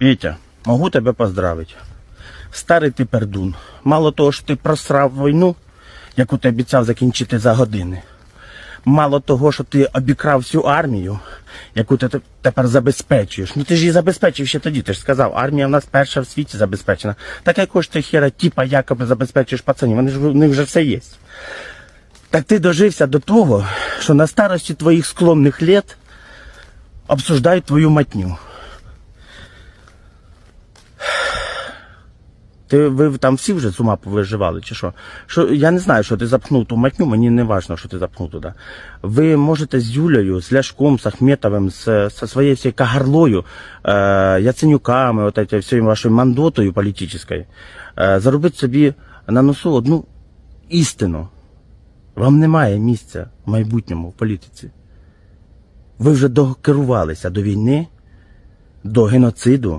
Петя, можу тебе поздравити. Старий ти пердун. Мало того, що ти просрав війну, яку ти обіцяв закінчити за години. Мало того, що ти обікрав всю армію, яку ти тепер забезпечуєш. Ну ти ж її забезпечив ще тоді. Ти ж сказав, армія в нас перша в світі забезпечена. Так якось ти хера, типа, якоби забезпечуєш пацанів, вони ж в них вже все є. Так ти дожився до того, що на старості твоїх склонних літ обсуждають твою матню. Ти ви там всі вже з ума повиживали, чи що? що? Я не знаю, що ти запхнув ту матню, мені не важливо, що ти запхнув туди. Ви можете з Юлею, з Ляшком, з Ахметовим, з, з своєю всією кагарлою, е, Яценюками, от этой всією вашою мандотою політичною, е, заробити собі на носу одну істину. Вам немає місця в майбутньому в політиці. Ви вже докерувалися до війни, до геноциду,